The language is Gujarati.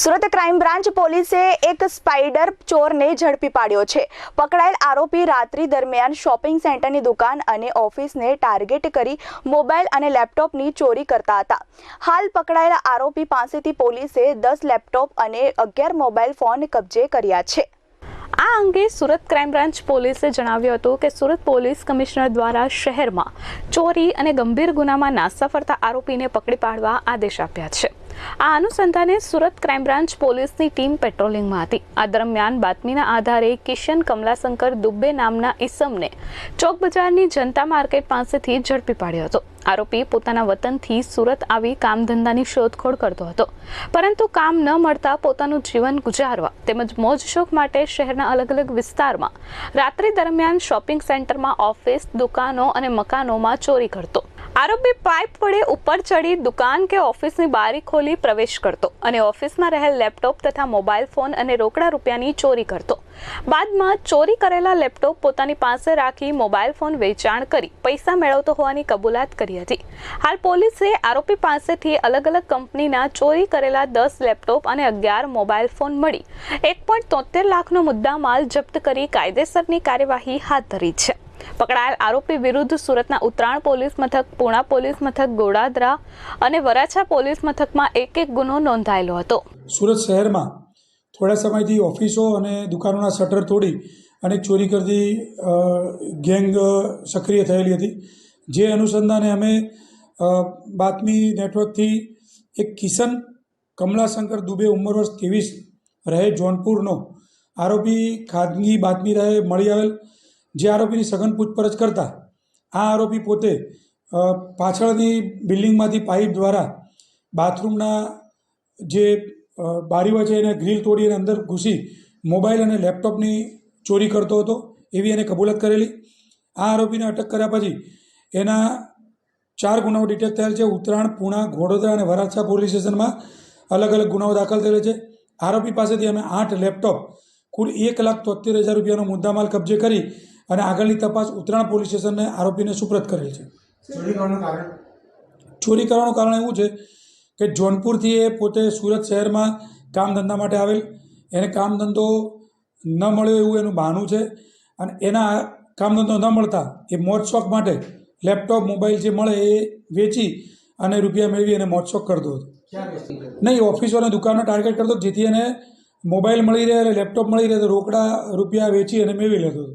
સુરત ક્રાઇમ બ્રાન્ચ પોલીસે એક સ્પાઈડર ચોરને ઝડપી પાડ્યો છે. પકડાયેલ આરોપી રાત્રિ દરમિયાન શોપિંગ સેન્ટરની દુકાન અને ઓફિસને ટાર્ગેટ કરી મોબાઈલ અને લેપટોપની ચોરી કરતા હતા. હાલ પકડાયેલા આરોપી પાસેથી પોલીસે દસ લેપટોપ અને અગિયાર મોબાઈલ ફોન કબજે કર્યા છે. આ અંગે સુરત ક્રાઇમ બ્રાન્ચ પોલીસે જણાવ્યું હતું કે સુરત પોલીસ કમિશનર દ્વારા શહેરમાં ચોરી અને ગંભીર ગુનામાં નાસ્તા ફરતા આરોપીને પકડી પાડવા આદેશ આપ્યા છે. આ અનુસંધાને સુરત ક્રાઇમ બ્રાન્ચ પોલીસની ટીમ પેટ્રોલિંગમાં હતી. આ દરમિયાન બાતમીના આધારે કિશન કમલાશંકર દુબે નામના ઈસમને ચોક બજારની જનતા માર્કેટ પાસેથી ઝડપી પાડ્યો હતો. આરોપી પોતાના વતનથી સુરત આવી કામ ધંધાની શોધખોળ કરતો હતો. પરંતુ કામ ન મળતા પોતાનું જીવન ગુજારવા તેમજ મોજ શોખ માટે શહેરના અલગ અલગ વિસ્તારમાં રાત્રિ દરમિયાન શોપિંગ સેન્ટરમાં ઓફિસ, દુકાનો અને મકાનોમાં ચોરી કરતો. આરોપી પાઇપ વડે ઉપર ચડી દુકાન કે ઓફિસની બારી ખોલી પ્રવેશ કરતો અને ઓફિસમાં રહેલ લેપટોપ તથા મોબાઈલ ફોન અને રોકડા રૂપિયાની ચોરી કરતો. બાદમાં ચોરી કરેલા લેપટોપ પોતાની પાસે રાખી મોબાઈલ ફોન વેચાણ કરી પૈસા મેળવતો હોવાની કબૂલાત કરી હતી. હાલ પોલીસે આરોપી પાસેથી અલગ અલગ કંપનીના ચોરી કરેલા દસ લેપટોપ અને અગિયાર મોબાઈલ ફોન મળી. એક લાખનો મુદ્દામાલ જપ્ત કરી કાયદેસરની કાર્યવાહી હાથ ધરી છે. પકડાયેલ આરોપી વિરુદ્ધ સુરતના ઉત્તરાણ પોલીસ મથક, પૂણા પોલીસ મથક, ગોડાદરા અને વરાછા પોલીસ મથકમાં એક એક ગુનો નોંધાયેલો હતો. સુરત શહેરમાં થોડા સમયથી ઓફિસો અને દુકાનોના શટર તોડી અને ચોરી કરતી ગેંગ સક્રિય થયેલી હતી. જે અનુસંધાને અમે બાતમી નેટવર્કથી એક કિશન કમલાશંકર દુબે ઉંમર વર્ષ ત્રેવીસ રહે, જોનપુરનો આરોપી ખાનગી બાતમી રહે મળી આવેલ જે આરોપીની સઘન પૂછપરછ કરતા આ આરોપી પોતે પાછળની બિલ્ડિંગમાંથી પાઇપ દ્વારા બાથરૂમના જે બારી હોય છે એને ગ્રીલ તોડી અને અંદર ઘૂસી મોબાઈલ અને લેપટોપની ચોરી કરતો હતો એવી એને કબૂલત કરેલી. આ આરોપીને અટક કર્યા પછી એના ચાર ગુનાઓ ડિટેક્ટ થયેલ છે. ઉત્તરાયણ, પૂણા, ઘોડોદરા અને વરાછા પોલીસ સ્ટેશનમાં અલગ અલગ ગુનાઓ દાખલ થયેલ છે. આરોપી પાસેથી અમે આઠ લેપટોપ, કુલ એક લાખ તોતેર હજાર રૂપિયાનો મુદ્દામાલ કબજે કરી અને આગળની તપાસ ઉત્તરાયણ પોલીસ સ્ટેશનને આરોપીને સુપ્રત કરેલ છે. ચોરી કરવાનું કારણ? ચોરી કરવાનું કારણ એવું છે કે જોનપુરથી એ પોતે સુરત શહેરમાં કામ ધંધા માટે આવેલ. એને કામ ધંધો ન મળ્યો એવું એનું બહાનું છે. અને એના કામ ધંધો ન મળતા એ મોજ શોખ માટે લેપટોપ મોબાઈલ જે મળે એ વેચી અને રૂપિયા મેળવી અને મોજ શોખ કરતો હતો. નહીં ઓફિસો અને દુકાનનો ટાર્ગેટ કરતો જેથી એને મોબાઈલ મળી રહે અને લેપટોપ મળી રહે તો રોકડા રૂપિયા વેચી અને મેળવી લેતો હતો.